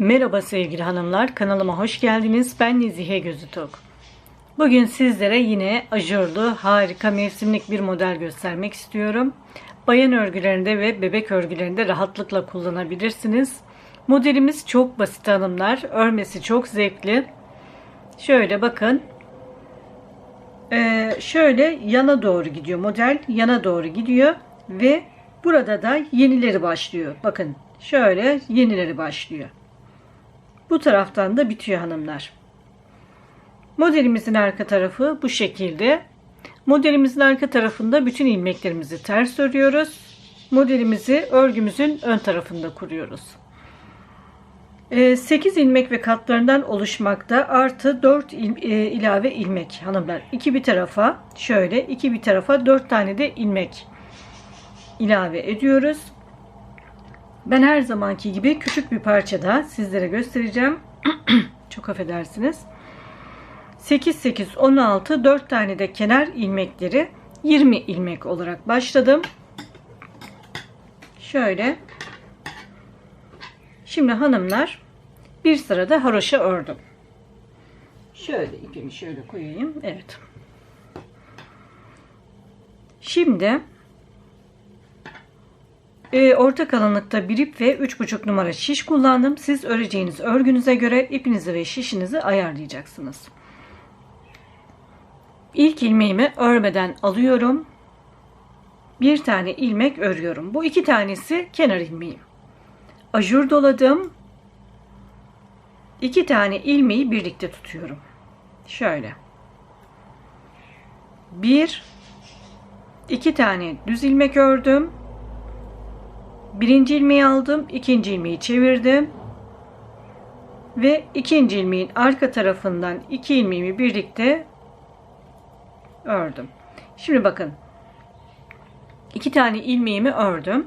Merhaba sevgili hanımlar, kanalıma hoş geldiniz. Ben Nezihe Gözütok. Bugün sizlere yine ajurlu, harika mevsimlik bir model göstermek istiyorum. Bayan örgülerinde ve bebek örgülerinde rahatlıkla kullanabilirsiniz. Modelimiz çok basit hanımlar, örmesi çok zevkli. Şöyle bakın, Ee, şöyle yana doğru gidiyor model, yana doğru gidiyor ve burada da yenileri başlıyor. Bakın şöyle yenileri başlıyor. Bu taraftan da bitiyor hanımlar. Modelimizin arka tarafı bu şekilde. Modelimizin arka tarafında bütün ilmeklerimizi ters örüyoruz. Modelimizi örgümüzün ön tarafında kuruyoruz. 8 ilmek ve katlarından oluşmakta artı 4 il, e, ilave ilmek hanımlar. İki bir tarafa şöyle iki bir tarafa 4 tane de ilmek ilave ediyoruz. Ben her zamanki gibi küçük bir parçada sizlere göstereceğim. Çok affedersiniz. 8 8 16 4 tane de kenar ilmekleri 20 ilmek olarak başladım. Şöyle. Şimdi hanımlar bir sırada haroşa ördüm. Şöyle ipimi şöyle koyayım. Evet. Şimdi e, orta kalınlıkta bir ip ve 3,5 numara şiş kullandım. Siz öreceğiniz örgünüze göre ipinizi ve şişinizi ayarlayacaksınız. İlk ilmeğimi örmeden alıyorum. Bir tane ilmek örüyorum. Bu iki tanesi kenar ilmeğim. Ajur doladım. İki tane ilmeği birlikte tutuyorum. Şöyle. Bir, iki tane düz ilmek ördüm. Birinci ilmeği aldım, ikinci ilmeği çevirdim. Ve ikinci ilmeğin arka tarafından iki ilmeğimi birlikte ördüm. Şimdi bakın. iki tane ilmeğimi ördüm.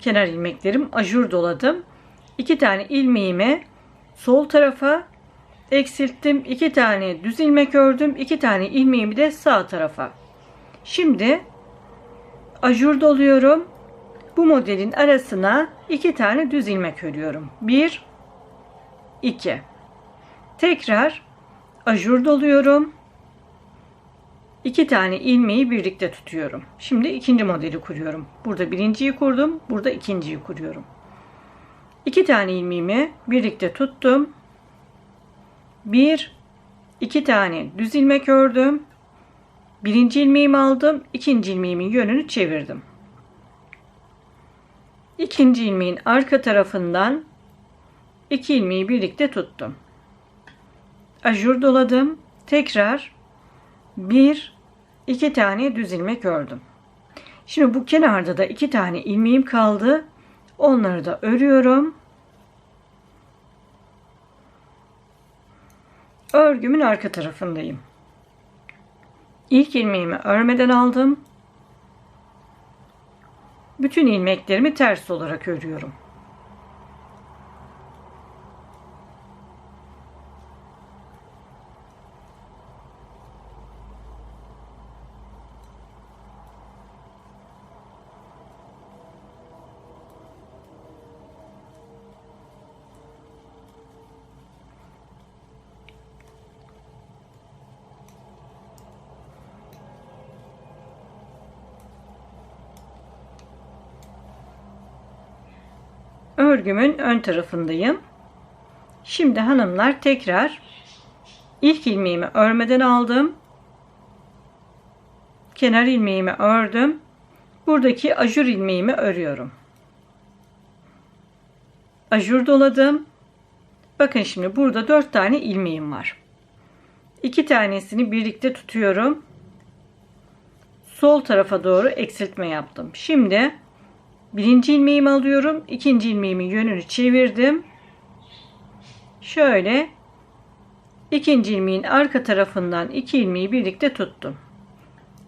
Kenar ilmeklerim ajur doladım. İki tane ilmeğimi sol tarafa eksilttim. iki tane düz ilmek ördüm. iki tane ilmeğimi de sağ tarafa. Şimdi ajur doluyorum. Bu modelin arasına iki tane düz ilmek örüyorum. Bir, iki. Tekrar ajur doluyorum. İki tane ilmeği birlikte tutuyorum. Şimdi ikinci modeli kuruyorum. Burada birinciyi kurdum. Burada ikinciyi kuruyorum. İki tane ilmeğimi birlikte tuttum. Bir, iki tane düz ilmek ördüm. Birinci ilmeğimi aldım. ikinci ilmeğimin yönünü çevirdim. İkinci ilmeğin arka tarafından iki ilmeği birlikte tuttum. Ajur doladım. Tekrar bir, iki tane düz ilmek ördüm. Şimdi bu kenarda da iki tane ilmeğim kaldı. Onları da örüyorum. Örgümün arka tarafındayım. İlk ilmeğimi örmeden aldım. Bütün ilmeklerimi ters olarak örüyorum. Örgümün ön tarafındayım. Şimdi hanımlar tekrar ilk ilmeğimi örmeden aldım. Kenar ilmeğimi ördüm. Buradaki ajur ilmeğimi örüyorum. Ajur doladım. Bakın şimdi burada 4 tane ilmeğim var. 2 tanesini birlikte tutuyorum. Sol tarafa doğru eksiltme yaptım. Şimdi Birinci ilmeğimi alıyorum. ikinci ilmeğimin yönünü çevirdim. Şöyle ikinci ilmeğin arka tarafından iki ilmeği birlikte tuttum.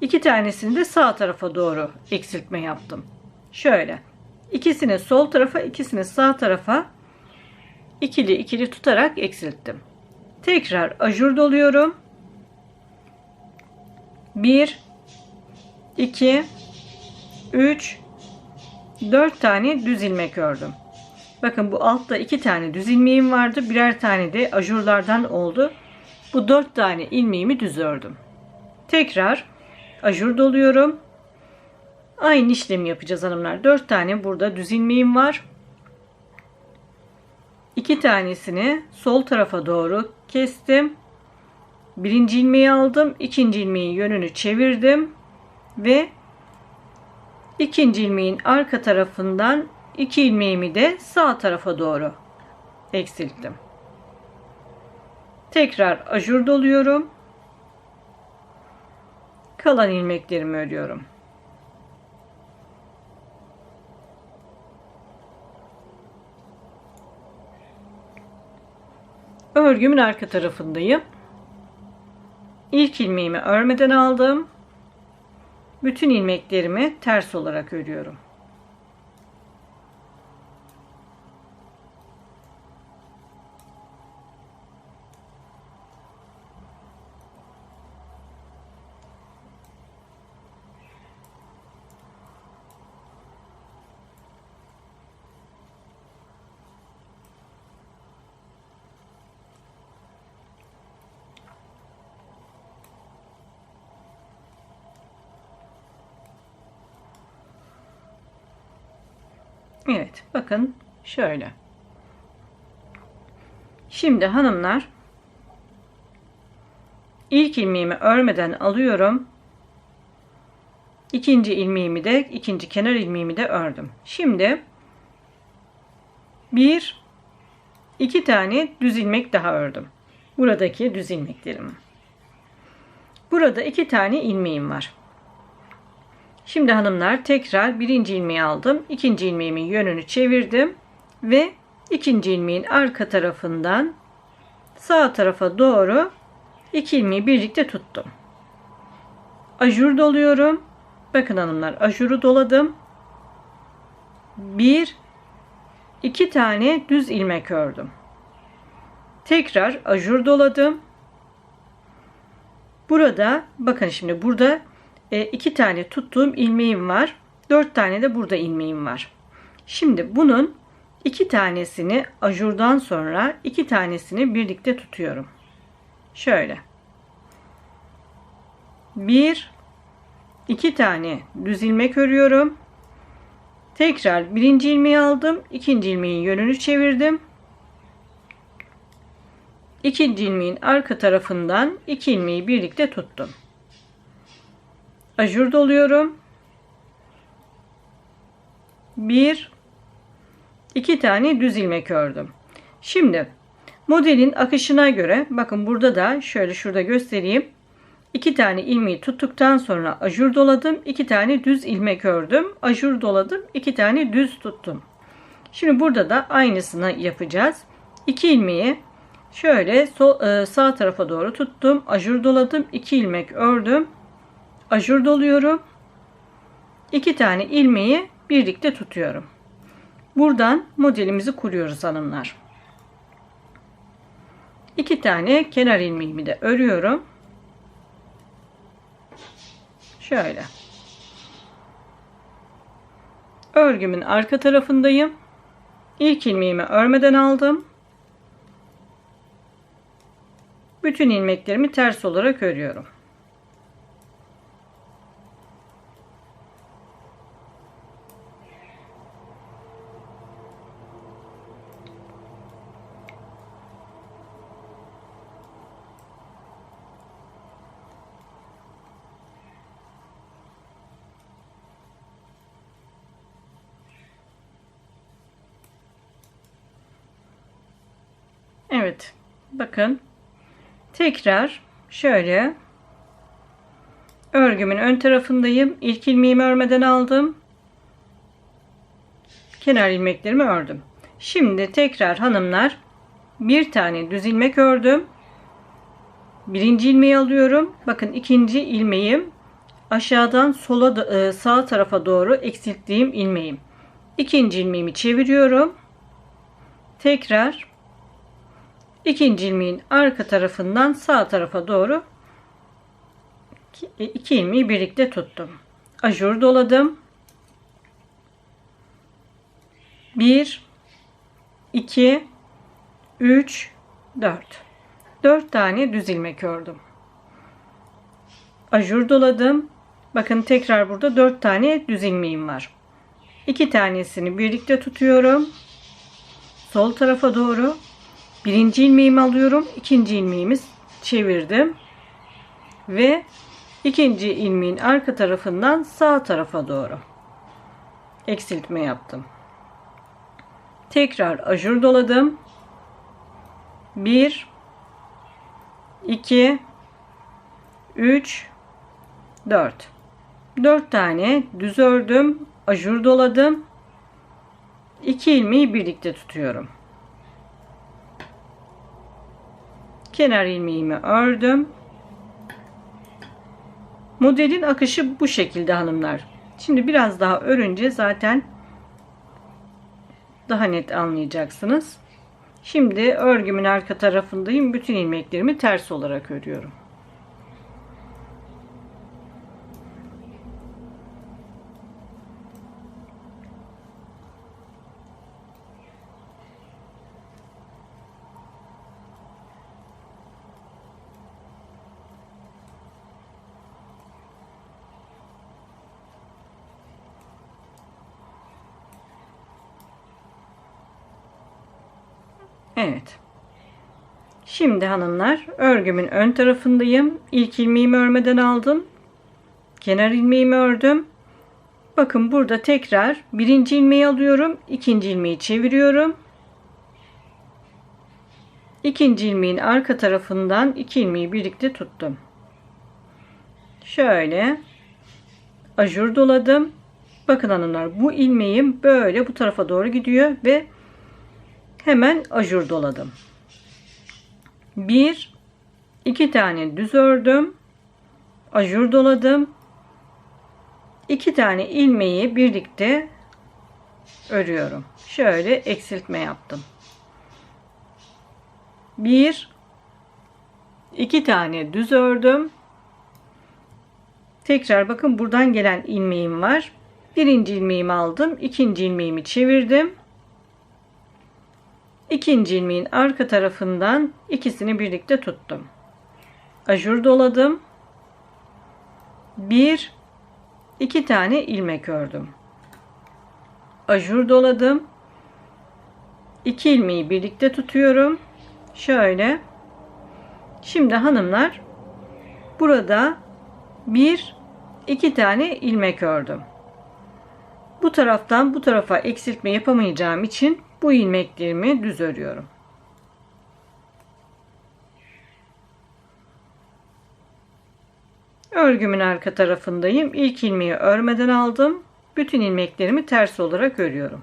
İki tanesini de sağ tarafa doğru eksiltme yaptım. Şöyle. İkisini sol tarafa, ikisini sağ tarafa ikili ikili tutarak eksilttim. Tekrar ajur doluyorum. 1 2 3 4 tane düz ilmek ördüm. Bakın bu altta iki tane düz ilmeğim vardı. Birer tane de ajurlardan oldu. Bu dört tane ilmeğimi düz ördüm. Tekrar ajur doluyorum. Aynı işlemi yapacağız hanımlar. Dört tane burada düz ilmeğim var. İki tanesini sol tarafa doğru kestim. Birinci ilmeği aldım. ikinci ilmeği yönünü çevirdim. Ve ikinci ilmeğin arka tarafından iki ilmeğimi de sağ tarafa doğru eksilttim. Tekrar ajur doluyorum. Kalan ilmeklerimi örüyorum. Örgümün arka tarafındayım. İlk ilmeğimi örmeden aldım. Bütün ilmeklerimi ters olarak örüyorum. Evet bakın şöyle. Şimdi hanımlar ilk ilmeğimi örmeden alıyorum. İkinci ilmeğimi de ikinci kenar ilmeğimi de ördüm. Şimdi bir iki tane düz ilmek daha ördüm. Buradaki düz ilmeklerim. Burada iki tane ilmeğim var. Şimdi hanımlar tekrar birinci ilmeği aldım. ikinci ilmeğimin yönünü çevirdim. Ve ikinci ilmeğin arka tarafından sağ tarafa doğru iki ilmeği birlikte tuttum. Ajur doluyorum. Bakın hanımlar ajuru doladım. Bir, iki tane düz ilmek ördüm. Tekrar ajur doladım. Burada bakın şimdi burada e, iki tane tuttuğum ilmeğim var. Dört tane de burada ilmeğim var. Şimdi bunun iki tanesini ajurdan sonra iki tanesini birlikte tutuyorum. Şöyle. Bir, iki tane düz ilmek örüyorum. Tekrar birinci ilmeği aldım. ikinci ilmeğin yönünü çevirdim. İkinci ilmeğin arka tarafından iki ilmeği birlikte tuttum ajur doluyorum. Bir, iki tane düz ilmek ördüm. Şimdi modelin akışına göre bakın burada da şöyle şurada göstereyim. İki tane ilmeği tuttuktan sonra ajur doladım. iki tane düz ilmek ördüm. Ajur doladım. iki tane düz tuttum. Şimdi burada da aynısını yapacağız. İki ilmeği şöyle sol, e, sağ tarafa doğru tuttum. Ajur doladım. iki ilmek ördüm ajur doluyorum. İki tane ilmeği birlikte tutuyorum. Buradan modelimizi kuruyoruz hanımlar. İki tane kenar ilmeğimi de örüyorum. Şöyle. Örgümün arka tarafındayım. İlk ilmeğimi örmeden aldım. Bütün ilmeklerimi ters olarak örüyorum. Evet. Bakın. Tekrar şöyle örgümün ön tarafındayım. İlk ilmeğimi örmeden aldım. Kenar ilmeklerimi ördüm. Şimdi tekrar hanımlar bir tane düz ilmek ördüm. Birinci ilmeği alıyorum. Bakın ikinci ilmeğim aşağıdan sola e, sağ tarafa doğru eksilttiğim ilmeğim. İkinci ilmeğimi çeviriyorum. Tekrar ikinci ilmeğin arka tarafından sağ tarafa doğru iki ilmeği birlikte tuttum. Ajur doladım. Bir, 2 3 4 4 tane düz ilmek ördüm. Ajur doladım. Bakın tekrar burada 4 tane düz ilmeğim var. 2 tanesini birlikte tutuyorum. Sol tarafa doğru. Birinci ilmeğimi alıyorum. ikinci ilmeğimi çevirdim. Ve ikinci ilmeğin arka tarafından sağ tarafa doğru eksiltme yaptım. Tekrar ajur doladım. 1 2 3 4 4 tane düz ördüm. Ajur doladım. 2 ilmeği birlikte tutuyorum. Kenar ilmeğimi ördüm. Modelin akışı bu şekilde hanımlar. Şimdi biraz daha örünce zaten daha net anlayacaksınız. Şimdi örgümün arka tarafındayım. Bütün ilmeklerimi ters olarak örüyorum. Evet. Şimdi hanımlar örgümün ön tarafındayım. İlk ilmeğimi örmeden aldım. Kenar ilmeğimi ördüm. Bakın burada tekrar birinci ilmeği alıyorum. ikinci ilmeği çeviriyorum. İkinci ilmeğin arka tarafından iki ilmeği birlikte tuttum. Şöyle ajur doladım. Bakın hanımlar bu ilmeğim böyle bu tarafa doğru gidiyor ve hemen ajur doladım. Bir, iki tane düz ördüm. Ajur doladım. iki tane ilmeği birlikte örüyorum. Şöyle eksiltme yaptım. Bir, iki tane düz ördüm. Tekrar bakın buradan gelen ilmeğim var. Birinci ilmeğimi aldım. ikinci ilmeğimi çevirdim. İkinci ilmeğin arka tarafından ikisini birlikte tuttum. Ajur doladım. Bir, iki tane ilmek ördüm. Ajur doladım. İki ilmeği birlikte tutuyorum. Şöyle. Şimdi hanımlar burada bir, iki tane ilmek ördüm. Bu taraftan bu tarafa eksiltme yapamayacağım için bu ilmeklerimi düz örüyorum. Örgümün arka tarafındayım. İlk ilmeği örmeden aldım. Bütün ilmeklerimi ters olarak örüyorum.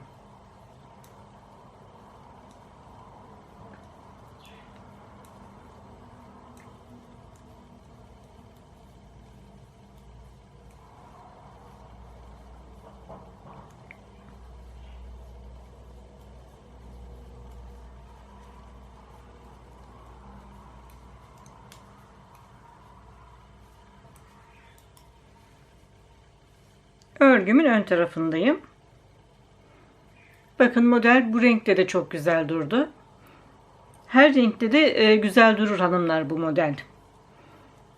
Örgümün ön tarafındayım. Bakın model bu renkte de çok güzel durdu. Her renkte de e, güzel durur hanımlar bu model.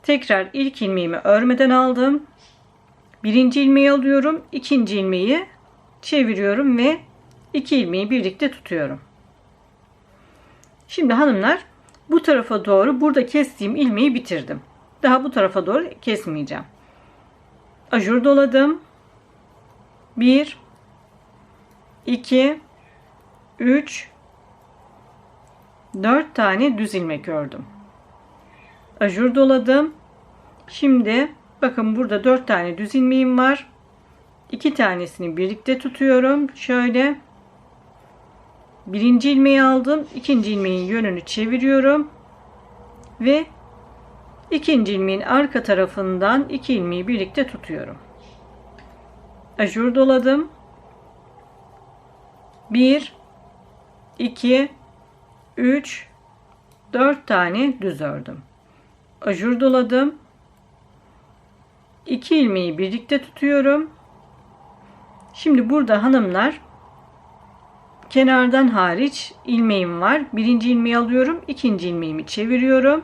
Tekrar ilk ilmeğimi örmeden aldım. Birinci ilmeği alıyorum. ikinci ilmeği çeviriyorum ve iki ilmeği birlikte tutuyorum. Şimdi hanımlar bu tarafa doğru burada kestiğim ilmeği bitirdim. Daha bu tarafa doğru kesmeyeceğim. Ajur doladım. 1 2 3 4 tane düz ilmek ördüm. Ajur doladım. Şimdi bakın burada 4 tane düz ilmeğim var. 2 tanesini birlikte tutuyorum. Şöyle birinci ilmeği aldım. ikinci ilmeğin yönünü çeviriyorum. Ve ikinci ilmeğin arka tarafından iki ilmeği birlikte tutuyorum ajur doladım. 1 2 3 4 tane düz ördüm. Ajur doladım. 2 ilmeği birlikte tutuyorum. Şimdi burada hanımlar kenardan hariç ilmeğim var. Birinci ilmeği alıyorum. ikinci ilmeğimi çeviriyorum.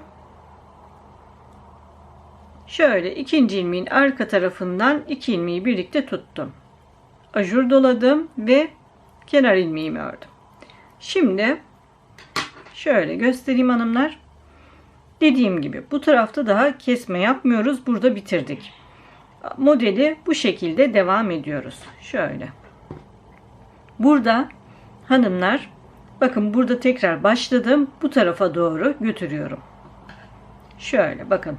Şöyle ikinci ilmeğin arka tarafından iki ilmeği birlikte tuttum. Ajur doladım ve kenar ilmeğimi ördüm. Şimdi şöyle göstereyim hanımlar. Dediğim gibi bu tarafta daha kesme yapmıyoruz. Burada bitirdik. Modeli bu şekilde devam ediyoruz. Şöyle. Burada hanımlar bakın burada tekrar başladım. Bu tarafa doğru götürüyorum. Şöyle bakın.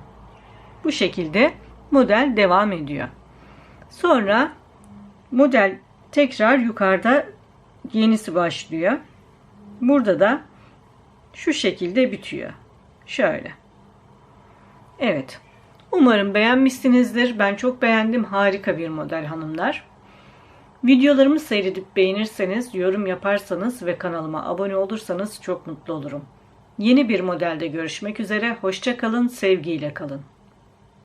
Bu şekilde model devam ediyor. Sonra model tekrar yukarıda yenisi başlıyor. Burada da şu şekilde bitiyor. Şöyle. Evet. Umarım beğenmişsinizdir. Ben çok beğendim. Harika bir model hanımlar. Videolarımı seyredip beğenirseniz, yorum yaparsanız ve kanalıma abone olursanız çok mutlu olurum. Yeni bir modelde görüşmek üzere. Hoşça kalın, sevgiyle kalın.